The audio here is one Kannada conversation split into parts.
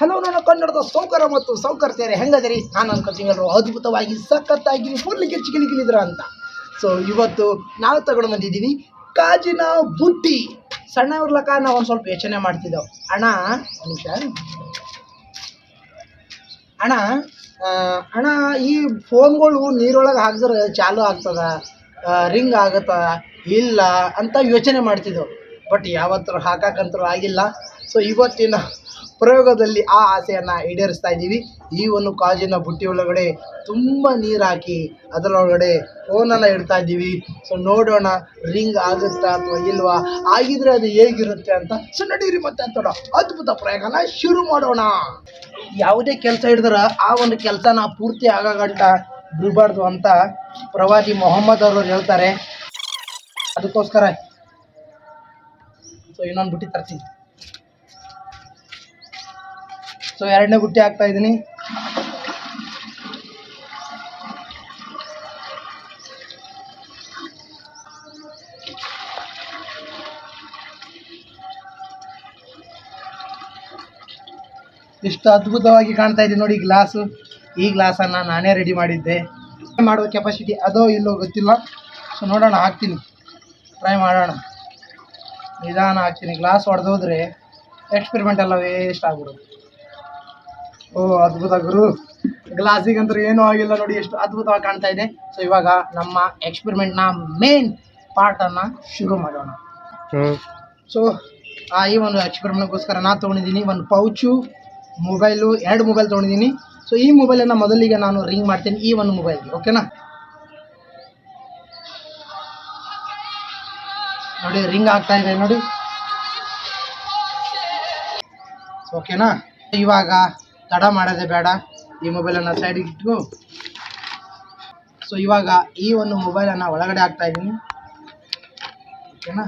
ಹಲೋ ನನ್ನ ಕನ್ನಡದ ಸೌಕರ್ಯ ಮತ್ತು ಸೌಕರ್ಯತೆ ಹೆಂಗದರಿ? ನಾನು ಅನ್ಕೊತೀನಿ ಎಲ್ಲರೂ ಅದ್ಭುತವಾಗಿ ಸಖತ್ತಾಗಿ ಫುಲ್ ಕಿಚ್ಚಿಗಿಲಿಗಿಲಿದ್ರ ಅಂತ. ಸೊ ಇವತ್ತು ನಾವು ತಗೊಂಡು ಬಂದಿದ್ದೀವಿ ಕಾಜಿನ ಬುಟ್ಟಿ. ಸಣ್ಣ ಇರ್ಲಕ್ಕ ನಾವು ಒಂದು ಸ್ವಲ್ಪ ಯೋಚನೆ ಮಾಡ್ತಿದ್ದೆವು ಅಣ್ಣ ನಿಮಿಷ. ಅಣ್ಣ ಅಣ್ಣ, ಈ ಫೋನ್ಗಳು ನೀರೊಳಗೆ ಹಾಕಿದ್ರೆ ಚಾಲು ಆಗ್ತದ? ರಿಂಗ್ ಆಗತ್ತ? ಇಲ್ಲ ಅಂತ ಯೋಚನೆ ಮಾಡ್ತಿದ್ದೆವು ಬಟ್ ಯಾವತ್ತೂ ಹಾಕಕ್ಕಂತೂ ಆಗಿಲ್ಲ. ಸೊ ಇವತ್ತಿನ ಪ್ರಯೋಗದಲ್ಲಿ ಆ ಆಸೆಯನ್ನು ಈಡೇರಿಸ್ತಾ ಇದ್ದೀವಿ. ಈ ಒಂದು ಕಾಜಿನ ಬುಟ್ಟಿ ಒಳಗಡೆ ತುಂಬ ನೀರು ಹಾಕಿ ಅದರೊಳಗಡೆ ಫೋನನ್ನು ಇಡ್ತಾ ಇದ್ದೀವಿ. ಸೊ ನೋಡೋಣ ರಿಂಗ್ ಆಗುತ್ತಾ ಅಥವಾ ಇಲ್ವಾ? ಆಗಿದ್ರೆ ಅದು ಹೇಗಿರುತ್ತೆ ಅಂತ ಸೊ ನಡೀರಿ ಮತ್ತೆ ಅಂತೋಣ ಅದ್ಭುತ ಪ್ರಯೋಗನ ಶುರು ಮಾಡೋಣ. ಯಾವುದೇ ಕೆಲಸ ಹಿಡಿದ್ರೆ ಆ ಒಂದು ಕೆಲಸನ ಪೂರ್ತಿ ಆಗಗಂಟ ಬಿಡಬಾರ್ದು ಅಂತ ಪ್ರವಾದಿ ಮೊಹಮ್ಮದ್ ಅವರು ಹೇಳ್ತಾರೆ. ಅದಕ್ಕೋಸ್ಕರ. ಸೊ ಇನ್ನೊಂದು ಬುಟ್ಟಿ ತರ್ತೀನಿ. ಸೊ ಎರಡನೇ ಬುಟ್ಟಿ ಹಾಕ್ತಾ ಇದ್ದೀನಿ. ಇಷ್ಟು ಅದ್ಭುತವಾಗಿ ಕಾಣ್ತಾ ಇದೆ ನೋಡಿ ಗ್ಲಾಸು ಈ ಗ್ಲಾಸನ್ನು ನಾನೇ ರೆಡಿ ಮಾಡಿದ್ದೆ. ಮಾಡುವ ಕೆಪಾಸಿಟಿ ಅದೋ ಇಲ್ಲೋ ಗೊತ್ತಿಲ್ಲ. ಸೊ ನೋಡೋಣ, ಹಾಕ್ತೀನಿ. ಟ್ರೈ ಮಾಡೋಣ. ನಿಧಾನ ಹಾಕ್ತೀನಿ. ಗ್ಲಾಸ್ ಹೊಡೆದೋದ್ರೆ ಎಕ್ಸ್ಪೆರಿಮೆಂಟ್ ಎಲ್ಲ ವೇಸ್ಟ್ ಆಗ್ಬಿಡೋದು ಓ ಅದ್ಭುತ ಗುರು. ಗ್ಲಾಸಿಗಂತೂ ಏನೂ ಆಗಿಲ್ಲ ನೋಡಿ ಎಷ್ಟು ಅದ್ಭುತವಾಗಿ ಕಾಣ್ತಾ ಇದೆ. ಸೊ ಇವಾಗ ನಮ್ಮ ಎಕ್ಸ್ಪೆರಿಮೆಂಟ್ನ ಮೇನ್ ಪಾರ್ಟನ್ನು ಶುರು ಮಾಡೋಣ. ಸೊ ಆ ಈ ಒಂದು ಎಕ್ಸ್ಪೆರಿಮೆಂಟ್ಗೋಸ್ಕರ ನಾನು ತೊಗೊಂಡಿದ್ದೀನಿ ಒಂದು ಪೌಚು ಮೊಬೈಲು ಎರಡು ಮೊಬೈಲ್ ತೊಗೊಂಡಿದ್ದೀನಿ. ಸೊ ಈ ಮೊಬೈಲನ್ನು ಮೊದಲಿಗೆ ನಾನು ರಿಂಗ್ ಮಾಡ್ತೀನಿ ಈ ಒಂದು ಮೊಬೈಲ್ಗೆ ಓಕೆನಾ ನೋಡಿ ರಿಂಗ್ ಆಗ್ತಾ ಇದೆ ನೋಡಿ. ಓಕೆನಾ ಇವಾಗ ತಡ ಮಾಡೋದೆ ಬೇಡ. ಈ ಮೊಬೈಲನ್ನು ಸೈಡಿಗೆ ಇಟ್ಟು ಸೊ ಇವಾಗ ಈ ಒಂದು ಮೊಬೈಲನ್ನು ಒಳಗಡೆ ಹಾಕ್ತಾ ಇದ್ದೀನಿ. ಓಕೆನಾ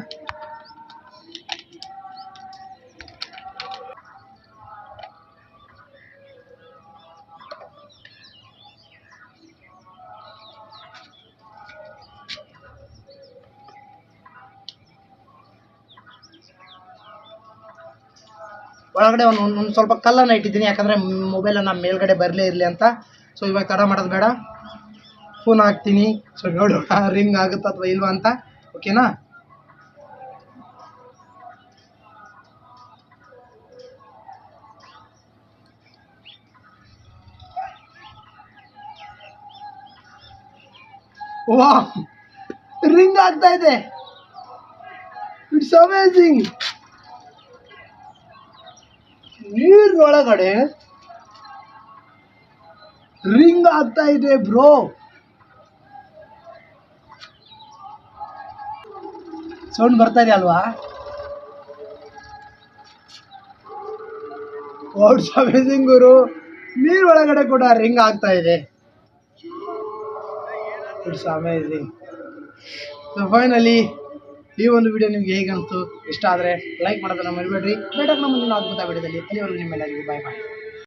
ಒಳಗಡೆ ಒಂದು ಒಂದು ಸ್ವಲ್ಪ ಕಲ್ಲನ್ನು ಇಟ್ಟಿದ್ದೀನಿ, ಯಾಕಂದರೆ ಮೊಬೈಲನ್ನು ಮೇಲ್ಗಡೆ ಬರಲೇ ಇರಲಿ ಅಂತ. ಸೊ ಇವಾಗ ತಡ ಮಾಡೋದು ಬೇಡ. ಫೋನ್ ಹಾಕ್ತೀನಿ. ಸೊ ನೋಡೋಣ ರಿಂಗ್ ಆಗುತ್ತಾ ಅಥವಾ ಇಲ್ವಾ ಅಂತ. ಓಕೆನಾ ರಿಂಗ್ ಆಗ್ತಾ ಇದೆ. ಇಟ್ಸ್ ಅಮೇಝಿಂಗ್ ನೀರೊಳಗಡೆ ರಿಂಗ್ ಆಗ್ತಾ ಇದೆ ಬ್ರೋ. ಸೌಂಡ್ ಬರ್ತಾ ಇದೆ ಅಲ್ವಾ? ವಾಟ್ಸ್ ಅಮೇಸಿಂಗ್ ಗುರು, ನೀರೊಳಗಡೆ ಕೂಡ ರಿಂಗ್ ಆಗ್ತಾ ಇದೆ. ಅಮೇಜಿಂಗ್ ಸೊ ಫೈನಲಿ ಈ ಒಂದು ವಿಡಿಯೋ ನಿಮ್ಗೆ ಹೇಗೆ ಅನಿಸ್ತು ಇಷ್ಟ ಆದರೆ ಲೈಕ್ ಮಾಡೋದನ್ನ ಮರಿಬೇಡ್ರಿ. ಬೇಡ ನಮ್ಮ ಮುಂದಿನ ಅದ್ಭುತ ವಿಡಿಯೋದಲ್ಲಿ ಅಲ್ಲಿವರೆಗೂ ನಿಮ್ಮೆಲ್ಲರಿಗೂ ಬಾಯ್ ಬಾಯ್